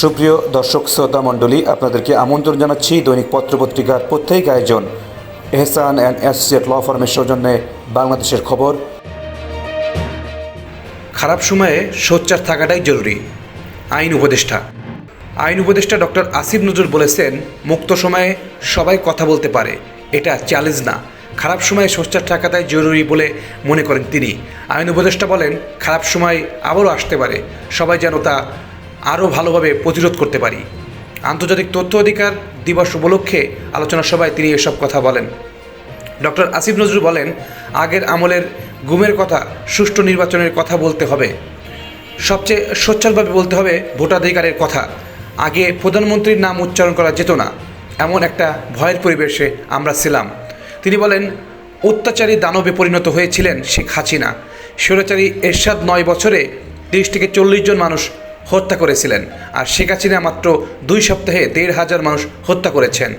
সুপ্রিয় দর্শক, শ্রোতা মণ্ডলী, আপনাদেরকে আমন্ত্রণ জানাচ্ছি দৈনিক পত্রপত্রিকার প্রত্যেক আয়োজন। এহসান অ্যান্ড অ্যাসোসিয়েট ল ফার্মের সৌজন্যে বাংলাদেশের খবর। খারাপ সময়ে সোচ্চার থাকাটাই জরুরি, আইন উপদেষ্টা। আইন উপদেষ্টা ডক্টর আসিফ নজরুল বলেছেন, মুক্ত সময়ে সবাই কথা বলতে পারে, এটা চ্যালেঞ্জ না। খারাপ সময়ে সোচ্চার থাকাটাই জরুরি বলে মনে করেন তিনি। আইন উপদেষ্টা বলেন, খারাপ সময় আবারও আসতে পারে, সবাই যেন তা আরও ভালোভাবে প্রতিরোধ করতে পারি। আন্তর্জাতিক তথ্য অধিকার দিবস উপলক্ষে আলোচনা সভায় তিনি এসব কথা বলেন। ডক্টর আসিফ নজরুল বলেন, আগের আমলের গুমের কথা, সুষ্ঠু নির্বাচনের কথা বলতে হবে। সবচেয়ে সোচ্চারভাবে বলতে হবে ভোটাধিকারের কথা। আগে প্রধানমন্ত্রীর নাম উচ্চারণ করা যেত না। এমন একটা ভয়ের পরিবেশে আমরা ছিলাম। তিনি বলেন, অত্যাচারী দানবে পরিণত হয়েছিলেন শেখ হাসিনা। স্বৈরাচারী এরশাদ নয় বছরে তিরিশ থেকে চল্লিশ জন মানুষ হত্যা করেছিলেন। আর শেখ হাসিনা মাত্র দুই সপ্তাহে দেড় হাজার মানুষ হত্যা করেছেন।